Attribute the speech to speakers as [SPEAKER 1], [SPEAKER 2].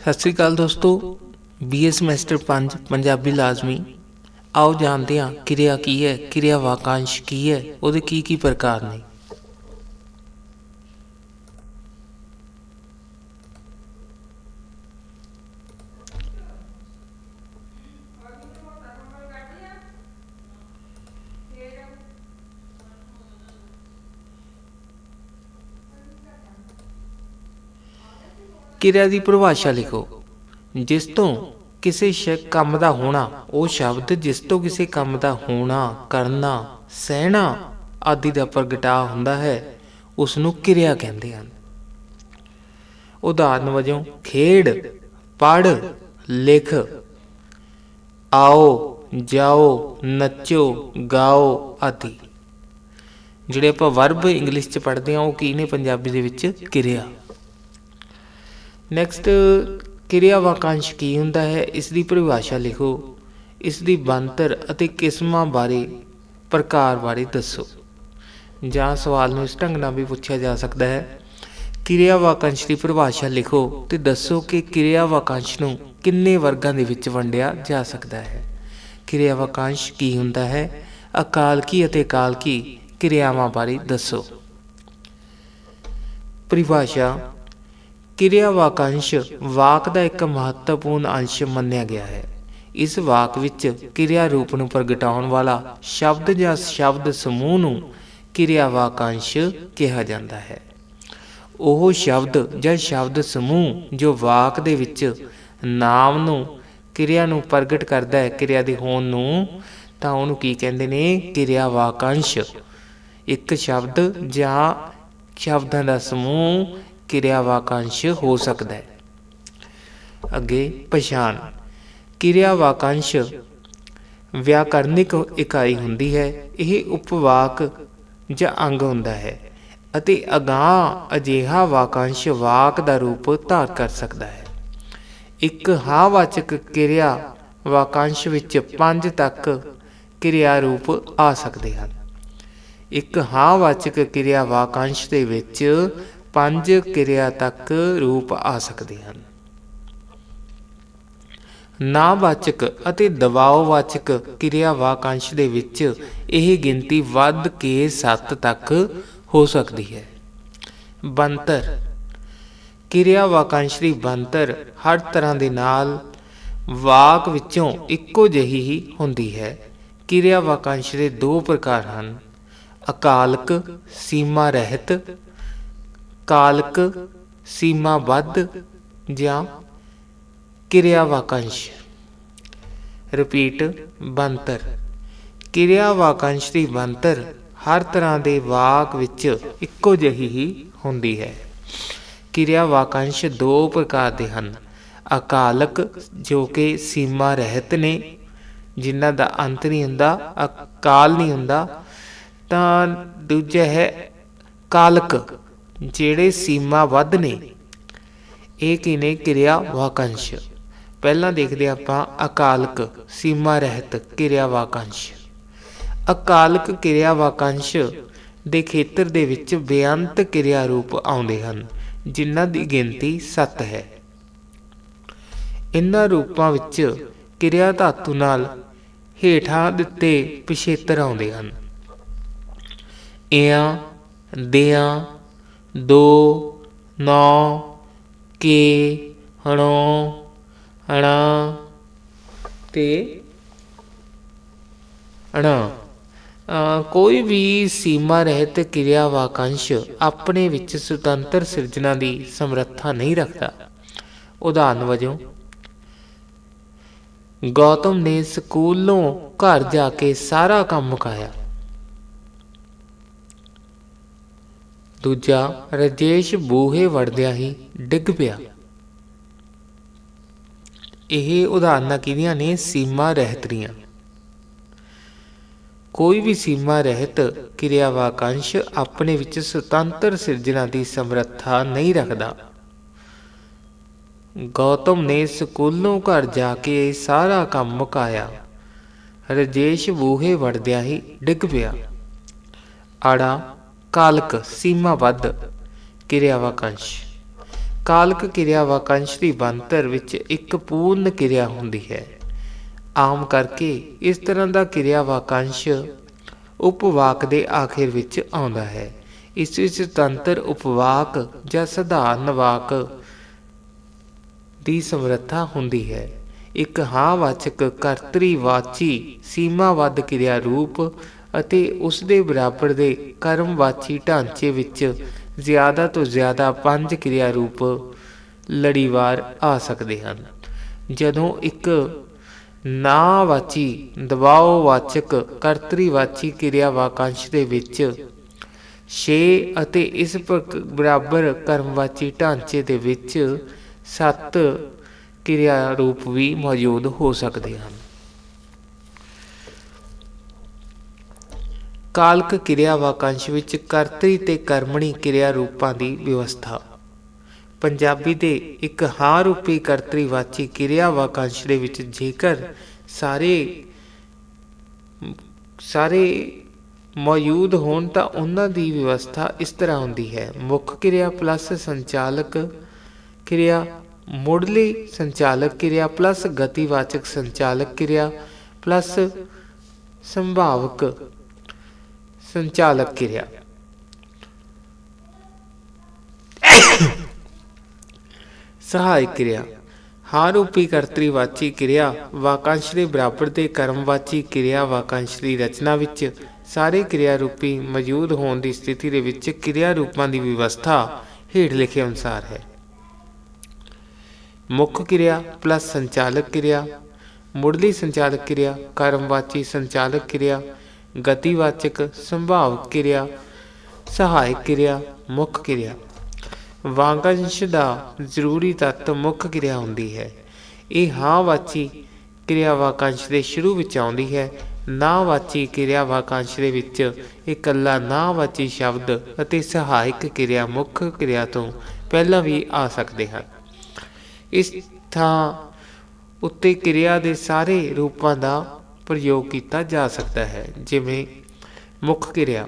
[SPEAKER 1] ਸਤਿ ਸ੍ਰੀ ਅਕਾਲ ਦੋਸਤੋ BA semester 5 Punjabi ਲਾਜ਼ਮੀ। ਆਓ ਜਾਣਦੇ ਹਾਂ ਕਿਰਿਆ ਕੀ ਹੈ, ਕਿਰਿਆ ਵਾਕਾਂਸ਼ ਕੀ ਹੈ, ਉਹਦੇ ਕੀ ਕੀ ਪ੍ਰਕਾਰ ਨੇ। ਕਿਰਿਆ ਦੀ ਪਰਿਭਾਸ਼ਾ ਲਿਖੋ। ਜਿਸ ਤੋਂ ਕਿਸੇ ਸ਼ ਕੰਮ ਦਾ ਹੋਣਾ, ਉਹ ਸ਼ਬਦ ਜਿਸ ਤੋਂ ਕਿਸੇ ਕੰਮ ਦਾ ਹੋਣਾ, ਕਰਨਾ, ਸਹਿਣਾ ਆਦਿ ਦਾ ਪ੍ਰਗਟਾ ਹੁੰਦਾ ਹੈ ਉਸ ਨੂੰ ਕਿਰਿਆ ਕਹਿੰਦੇ ਹਨ। ਉਦਾਹਰਨ ਵਜੋਂ, ਖੇਡ ਪੜ ਲਿਖ, ਆਓ, ਜਾਓ, ਨੱਚੋ, ਗਾਓ ਆਦਿ। ਜਿਹੜੇ ਆਪਾਂ ਵਰਬ ਇੰਗਲਿਸ਼ ਚ ਪੜ੍ਹਦੇ ਆ ਉਹ ਕੀ ਨੇ? ਪੰਜਾਬੀ ਦੇ ਵਿੱਚ ਕਿਰਿਆ। ਨੈਕਸਟ ਕਿਰਿਆ ਵਾਕਾਂਸ਼ ਕੀ ਹੁੰਦਾ ਹੈ? ਇਸ ਦੀ ਪਰਿਭਾਸ਼ਾ ਲਿਖੋ। ਇਸ ਦੀ ਬੰਤਰ ਅਤੇ ਕਿਸਮਾਂ ਬਾਰੇ ਪ੍ਰਕਾਰ ਬਾਰੇ ਦੱਸੋ। ਜਾਂ ਸਵਾਲ ਨੂੰ ਇਸ ਢੰਗ ਨਾਲ ਵੀ ਪੁੱਛਿਆ ਜਾ ਸਕਦਾ ਹੈ। ਕਿਰਿਆ ਵਾਕਾਂਸ਼ ਦੀ ਪਰਿਭਾਸ਼ਾ ਲਿਖੋ ਤੇ ਦੱਸੋ ਕਿ ਕਿਰਿਆ ਵਾਕਾਂਸ਼ ਨੂੰ ਕਿੰਨੇ ਵਰਗਾਂ ਦੇ ਵਿੱਚ ਵੰਡਿਆ ਜਾ ਸਕਦਾ ਹੈ। ਕਿਰਿਆ ਵਾਕਾਂਸ਼ ਕੀ ਹੁੰਦਾ ਹੈ? ਅਕਾਲਕੀ ਅਤੇ ਕਾਲਕੀ ਕਿਰਿਆਵਾਂ ਬਾਰੇ ਦੱਸੋ। ਪਰਿਭਾਸ਼ਾ ਕਿਰਿਆ ਵਾਕਾਂਸ਼ ਵਾਕ ਦਾ ਇੱਕ ਮਹੱਤਵਪੂਰਨ ਅੰਸ਼ ਮੰਨਿਆ ਗਿਆ ਹੈ। ਇਸ ਵਾਕ ਵਿੱਚ ਕਿਰਿਆ ਰੂਪ ਨੂੰ ਪ੍ਰਗਟਾਉਣ ਵਾਲਾ ਸ਼ਬਦ ਜਾਂ ਸ਼ਬਦ ਸਮੂਹ ਨੂੰ ਕਿਰਿਆ ਵਾਕਾਂਸ਼ ਕਿਹਾ ਜਾਂਦਾ ਹੈ। ਉਹ ਸ਼ਬਦ ਜਾਂ ਸ਼ਬਦ ਸਮੂਹ ਜੋ ਵਾਕ ਦੇ ਵਿੱਚ ਨਾਮ ਨੂੰ, ਕਿਰਿਆ ਨੂੰ ਪ੍ਰਗਟ ਕਰਦਾ ਹੈ, ਕਿਰਿਆ ਦੇ ਹੋਣ ਨੂੰ, ਤਾਂ ਉਹਨੂੰ ਕੀ ਕਹਿੰਦੇ ਨੇ? ਕਿਰਿਆ ਵਾਕਾਂਸ਼ ਇੱਕ ਸ਼ਬਦ ਜਾਂ ਸ਼ਬਦਾਂ ਦਾ ਸਮੂਹ ਕਿਰਿਆ ਵਾਕਾਂਸ਼ ਹੋ ਸਕਦਾ ਹੈ। ਅੱਗੇ ਪਛਾਣ। ਕਿਰਿਆ ਵਾਕਾਂਸ਼ ਵਿਆਕਰਨਿਕ ਇਕਾਈ ਹੁੰਦੀ ਹੈ। ਇਹ ਉਪਵਾਕ ਜਾਂ ਅੰਗ ਹੁੰਦਾ ਹੈ ਅਤੇ ਅਗਾਹ ਅਜੀਹਾ ਵਾਕਾਂਸ਼ ਵਾਕ ਦਾ ਰੂਪ ਧਾਰ ਕਰ ਸਕਦਾ ਹੈ। ਇੱਕ ਹਾਵਾਚਕ ਕਿਰਿਆ ਵਾਕਾਂਸ਼ ਵਿੱਚ ਪੰਜ ਤੱਕ ਕਿਰਿਆ ਰੂਪ ਆ ਸਕਦੇ ਹਨ। ਇੱਕ ਹਾਵਾਚਕ ਕਿਰਿਆ ਵਾਕਾਂਸ਼ ਦੇ ਵਿੱਚ ਪੰਜ ਕਿਰਿਆ ਤੱਕ ਰੂਪ ਆ ਸਕਦੇ ਹਨ। ਨਾਵਾਚਕ ਅਤੇ ਦਬਾਅਵਾਚਕ ਕਿਰਿਆ ਵਾਕਾਂਸ਼ ਦੇ ਵਿੱਚ ਇਹ ਗਿਣਤੀ ਵੱਧ ਕੇ 7 ਤੱਕ ਹੋ ਸਕਦੀ ਹੈ। ਬੰਤਰ ਕਿਰਿਆ ਵਾਕਾਂਸ਼ ਦੀ ਬੰਤਰ ਹਰ ਤਰ੍ਹਾਂ ਦੇ ਨਾਲ ਵਾਕ ਵਿੱਚੋਂ ਇੱਕੋ ਜਿਹੀ ਹੀ ਹੁੰਦੀ ਹੈ। ਕਿਰਿਆ ਵਾਕਾਂਸ਼ ਦੇ ਦੋ ਪ੍ਰਕਾਰ ਹਨ। ਅਕਾਲਕ, ਸੀਮਾ ਰਹਿਤ ਕਾਲਕ ਸੀਮਾਬੱਧ ਜਾਂ ਕਿਰਿਆ ਵਾਕੰਸ਼ ਰਿਪੀਟ ਬੰਤਰ ਕਿਰਿਆ ਵਾਕੰਸ਼ ਦੀ ਬੰਤਰ ਹਰ ਤਰ੍ਹਾਂ ਦੇ ਵਾਕ ਵਿੱਚ ਇੱਕੋ ਜਿਹੀ ਹੀ ਹੁੰਦੀ ਹੈ। ਕਿਰਿਆ ਵਾਕੰਸ਼ ਦੋ ਪ੍ਰਕਾਰ ਦੇ ਹਨ। ਅਕਾਲਕ, ਜੋ ਕਿ ਸੀਮਾ ਰਹਿਤ ਨੇ, ਜਿਨ੍ਹਾਂ ਦਾ ਅੰਤ ਨਹੀਂ ਹੁੰਦਾ, ਅਕਾਲ ਨਹੀਂ ਹੁੰਦਾ, ਤਾਂ ਦੂਜਾ ਹੈ ਕਾਲਕ। ਜਿਹੜੇ ਸੀਮਾ ਵੱਧ ਨੇ, ਇਹ ਕਿਨੇ ਕਿਰਿਆ ਵਾਕੰਸ਼? ਪਹਿਲਾਂ ਦੇਖਦੇ ਆਪਾਂ ਅਕਾਲਕ ਸੀਮਾ ਰਹਿਤ ਕਿਰਿਆ ਵਾਕੰਸ਼। ਅਕਾਲਕ ਕਿਰਿਆ ਵਾਕੰਸ਼ ਦੇ ਖੇਤਰ ਦੇ ਵਿੱਚ ਬੇਅੰਤ ਕਿਰਿਆ ਰੂਪ ਆਉਂਦੇ ਹਨ, ਜਿਨ੍ਹਾਂ ਦੀ ਗਿਣਤੀ 7 ਹੈ। ਇਨ੍ਹਾਂ ਰੂਪਾਂ ਵਿੱਚ ਕਿਰਿਆ ਧਾਤੂ ਨਾਲ ਹੇਠਾਂ ਦਿੱਤੇ ਪਿਛੇਤਰ ਆਉਂਦੇ ਹਨ। ਇਆਂ, ਦਿਆਂ ਦੋ, ਨੌ, ਕੇ, ਹਣੋ, ਹਣਾ ਤੇ ਅਣਾ। ਕੋਈ ਵੀ ਸੀਮਾ ਰਹਿਤ ਕਿਰਿਆ ਵਾਕੰਸ਼ ਆਪਣੇ ਵਿੱਚ ਸੁਤੰਤਰ ਸਿਰਜਣਾ ਦੀ ਸਮਰੱਥਾ ਨਹੀਂ ਰੱਖਦਾ। ਉਦਾਹਰਨ ਵਜੋਂ, ਗੌਤਮ ਨੇ ਸਕੂਲੋਂ ਘਰ ਜਾ ਕੇ ਸਾਰਾ ਕੰਮ ਮੁਕਾਇਆ। ਦੂਜਾ ਰਜੇਸ਼ ਬੂਹੇ ਵੜਦਿਆਂ ਹੀ ਡਿੱਗ ਪਿਆ। ਇਹ ਉਦਾਹਰਨਾਂ ਕਿਹਦੀਆਂ ਨੇ? ਸੀਮਾ ਰਹਿਤਰੀਆਂ ਕੋਈ ਵੀ ਸੀਮਾ ਰਹਿਤ ਕਿਰਿਆ ਵਾਕਾਂਸ਼ ਆਪਣੇ ਵਿੱਚ ਸੁਤੰਤਰ ਸਿਰਜਣਾ ਦੀ ਸਮਰੱਥਾ ਨਹੀਂ ਰੱਖਦਾ। ਗੌਤਮ ਨੇ ਸਕੂਲੋਂ ਘਰ ਜਾ ਕੇ ਸਾਰਾ ਕੰਮ ਮੁਕਾਇਆ। ਰਜੇਸ਼ ਬੂਹੇ ਵੜਦਿਆਂ ਹੀ ਡਿੱਗ ਪਿਆ। ਆੜਾ ਕਾਲਕ ਸੀਮਾਬੱਧ ਕਿਰਿਆ ਵਾਕੰਸ਼ ਕਾਲਕ ਕਿਰਿਆ ਵਾਕੰਸ਼ ਦੀ ਬੰਤਰ ਵਿੱਚ ਇੱਕ ਪੂਰਨ ਕਿਰਿਆ ਹੁੰਦੀ ਹੈ। ਆਮ ਕਰਕੇ ਇਸ ਤਰ੍ਹਾਂ ਦਾ ਕਿਰਿਆ ਵਾਕੰਸ਼ ਉਪਵਾਕ ਦੇ ਆਖਿਰ ਵਿੱਚ ਆਉਂਦਾ ਹੈ। ਇਸ ਵਿੱਚ ਤੰਤਰ ਉਪਵਾਕ ਜਾਂ ਸਧਾਰਨ ਵਾਕ ਦੀ ਸਮਰੱਥਾ ਹੁੰਦੀ ਹੈ। ਇੱਕ ਹਾਂ ਵਾਚਕ ਕਰਤਰੀ ਕਰਤਰੀਵਾਚੀ ਸੀਮਾਬੱਧ ਕਿਰਿਆ ਰੂਪ ਅਤੇ ਉਸ ਦੇ ਬਰਾਬਰ ਦੇ ਕਰਮਵਾਚੀ ਢਾਂਚੇ ਵਿੱਚ ਜ਼ਿਆਦਾ ਤੋਂ ਜ਼ਿਆਦਾ ਪੰਜ ਕਿਰਿਆ ਰੂਪ ਲੜੀਵਾਰ ਆ ਸਕਦੇ ਹਨ। ਜਦੋਂ ਇੱਕ ਨਾਵਾਚੀ ਦਬਾਅਵਾਚਕ ਕਰਤਰੀਵਾਚੀ ਕਿਰਿਆ ਵਾਕਾਂਸ਼ ਦੇ ਵਿੱਚ 6 ਅਤੇ ਇਸ ਬਰਾਬਰ ਕਰਮਵਾਚੀ ਢਾਂਚੇ ਦੇ ਵਿੱਚ 7 ਕਿਰਿਆ ਰੂਪ ਵੀ ਮੌਜੂਦ ਹੋ ਸਕਦੇ ਹਨ। ਕਾਲਕ ਕਿਰਿਆ ਵਾਕੰਸ਼ ਵਿੱਚ ਕਰਤਰੀ ਤੇ ਕਰਮਣੀ ਕਿਰਿਆ ਰੂਪਾਂ ਦੀ ਵਿਵਸਥਾ। ਪੰਜਾਬੀ ਦੇ ਇੱਕ ਹਾਂ ਰੂਪੀ ਕਰਤਰੀ ਵਾਚੀ ਕਿਰਿਆ ਵਾਕਾਂਸ਼ ਦੇ ਵਿੱਚ ਜੇਕਰ ਸਾਰੇ ਸਾਰੇ ਮੌਜੂਦ ਹੋਣ ਤਾਂ ਉਹਨਾਂ ਦੀ ਵਿਵਸਥਾ ਇਸ ਤਰ੍ਹਾਂ ਹੁੰਦੀ ਹੈ। ਮੁੱਖ ਕਿਰਿਆ ਪਲੱਸ ਸੰਚਾਲਕ ਕਿਰਿਆ, ਮੁੱਢਲੀ ਸੰਚਾਲਕ ਕਿਰਿਆ ਪਲੱਸ ਗਤੀਵਾਚਕ ਸੰਚਾਲਕ ਕਿਰਿਆ, ਪਲੱਸ ਸੰਭਾਵਕ ਸੰਚਾਲਕ ਕਿਰਿਆ। ਸਹਾਇਕ ਕਿਰਿਆ। ਹਾਂ ਕਰਤਰੀਵਾਚੀ ਕਿਰਿਆ ਵਾਕਾਂਸ਼ ਦੇ ਬਰਾਬਰ ਦੇ ਕਰਮਵਾਚੀ ਕਿਰਿਆ ਵਾਕਾਂਸ਼ ਦੀ ਰਚਨਾ ਵਿੱਚ ਸਾਰੇ ਕਿਰਿਆ ਰੂਪੀ ਮੌਜੂਦ ਹੋਣ ਦੀ ਸਥਿਤੀ ਦੇ ਵਿੱਚ ਕਿਰਿਆ ਰੂਪਾਂ ਦੀ ਵਿਵਸਥਾ ਹੇਠ ਲਿਖੇ ਅਨੁਸਾਰ ਹੈ। ਮੁੱਖ ਕਿਰਿਆ ਪਲੱਸ ਸੰਚਾਲਕ ਕਿਰਿਆ, ਮੁੱਢਲੀ ਸੰਚਾਲਕ ਕਿਰਿਆ, ਕਰਮਵਾਚੀ ਸੰਚਾਲਕ ਕਿਰਿਆ ਗਤੀਵਾਚਕ ਸੰਭਾਵ ਕਿਰਿਆ, ਸਹਾਇਕ ਕਿਰਿਆ, ਮੁੱਖ ਕਿਰਿਆ। ਵਾਕਾਂਸ਼ ਦਾ ਜ਼ਰੂਰੀ ਤੱਤ ਮੁੱਖ ਕਿਰਿਆ ਹੁੰਦੀ ਹੈ। ਇਹ ਹਾਂ ਵਾਚੀ ਕਿਰਿਆ ਵਾਕਾਂਸ਼ ਦੇ ਸ਼ੁਰੂ ਵਿੱਚ ਆਉਂਦੀ ਹੈ। ਨਾ ਵਾਚੀ ਕਿਰਿਆ ਵਾਕਾਂਸ਼ ਦੇ ਵਿੱਚ ਇਕੱਲਾ ਨਾ ਵਾਚੀ ਸ਼ਬਦ ਅਤੇ ਸਹਾਇਕ ਕਿਰਿਆ ਮੁੱਖ ਕਿਰਿਆ ਤੋਂ ਪਹਿਲਾਂ ਵੀ ਆ ਸਕਦੇ ਹਨ। ਇਸ ਥਾਂ ਉੱਤੇ ਕਿਰਿਆ ਦੇ ਸਾਰੇ ਰੂਪਾਂ ਦਾ ਪ੍ਰਯੋਗ ਕੀਤਾ ਜਾ ਸਕਦਾ ਹੈ ਜਿਵੇਂ ਮੁੱਖ ਕਿਰਿਆ।